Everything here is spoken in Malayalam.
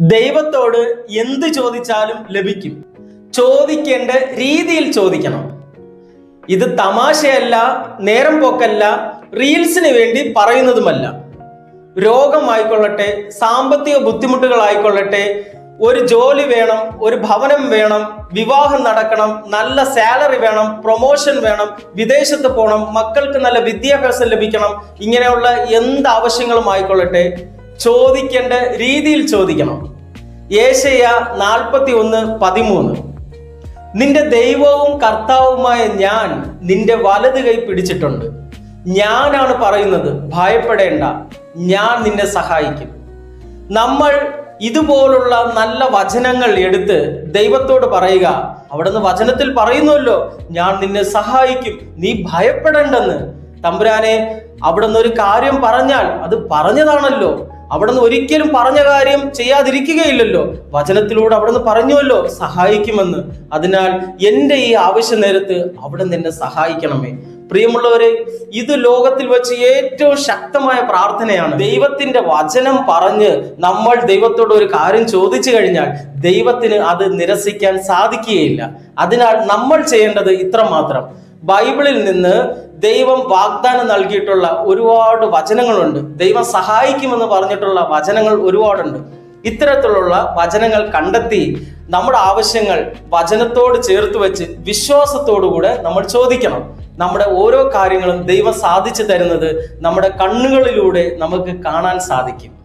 ദൈവത്തോട് എന്ത് ചോദിച്ചാലും ലഭിക്കും. ചോദിക്കേണ്ട രീതിയിൽ ചോദിക്കണം. ഇത് തമാശയല്ല നേരം പോക്കല്ല റീൽസിന് വേണ്ടി പറയുന്നതുമല്ല. രോഗമായിക്കൊള്ളട്ടെ സാമ്പത്തിക ബുദ്ധിമുട്ടുകളായിക്കൊള്ളട്ടെ ഒരു ജോലി വേണം ഒരു ഭവനം വേണം വിവാഹം നടക്കണം നല്ല സാലറി വേണം പ്രൊമോഷൻ വേണം വിദേശത്ത് പോകണം മക്കൾക്ക് നല്ല വിദ്യാഭ്യാസം ലഭിക്കണം ഇങ്ങനെയുള്ള എന്ത് ആവശ്യങ്ങളും ആയിക്കൊള്ളട്ടെ ചോദിക്കേണ്ട രീതിയിൽ ചോദിക്കണം. ഏശയ നാൽപ്പത്തി ഒന്ന് പതിമൂന്ന്. നിന്റെ ദൈവവും കർത്താവുമായ ഞാൻ നിന്റെ വലത് കൈ പിടിച്ചിട്ടുണ്ട്. ഞാനാണ് പറയുന്നത് ഭയപ്പെടേണ്ട. ഞാൻ നിന്നെ സഹായിക്കും. നമ്മൾ ഇതുപോലുള്ള നല്ല വചനങ്ങൾ എടുത്ത് ദൈവത്തോട് പറയുക അവിടുന്ന് വചനത്തിൽ പറയുന്നുവല്ലോ ഞാൻ നിന്നെ സഹായിക്കും നീ ഭയപ്പെടേണ്ടെന്ന്. തമ്പുരാനെ അവിടുന്ന് ഒരു കാര്യം പറഞ്ഞാൽ അത് പറഞ്ഞതാണല്ലോ. അവിടുന്ന് ഒരിക്കലും പറഞ്ഞ കാര്യം ചെയ്യാതിരിക്കുകയില്ലല്ലോ. വചനത്തിലൂടെ അവിടുന്ന് പറഞ്ഞുവല്ലോ സഹായിക്കുമെന്ന്. അതിനാൽ എന്റെ ഈ ആവശ്യ നേരത്ത് അവിടെ എന്നെ സഹായിക്കണമേ. പ്രിയമുള്ളവരെ ഇത് ലോകത്തിൽ വെച്ച് ഏറ്റവും ശക്തമായ പ്രാർത്ഥനയാണ്. ദൈവത്തിന്റെ വചനം പറഞ്ഞ് നമ്മൾ ദൈവത്തോട് ഒരു കാര്യം ചോദിച്ചു കഴിഞ്ഞാൽ ദൈവത്തിന് അത് നിരസിക്കാൻ സാധിക്കുകയില്ല. അതിനാൽ നമ്മൾ ചെയ്യേണ്ടത് ഇത്രമാത്രം. ബൈബിളിൽ നിന്ന് ദൈവം വാഗ്ദാനം നൽകിയിട്ടുള്ള ഒരുപാട് വചനങ്ങളുണ്ട്. ദൈവം സഹായിക്കുമെന്ന് പറഞ്ഞിട്ടുള്ള വചനങ്ങൾ ഒരുപാടുണ്ട്. ഇത്തരത്തിലുള്ള വചനങ്ങൾ കണ്ടെത്തി നമ്മുടെ ആവശ്യങ്ങൾ വചനത്തോട് ചേർത്ത് വെച്ച് വിശ്വാസത്തോടുകൂടെ നമ്മൾ ചോദിക്കണം. നമ്മുടെ ഓരോ കാര്യങ്ങളും ദൈവം സാധിച്ചു തരുന്നത് നമ്മുടെ കണ്ണുകളിലൂടെ നമുക്ക് കാണാൻ സാധിക്കും.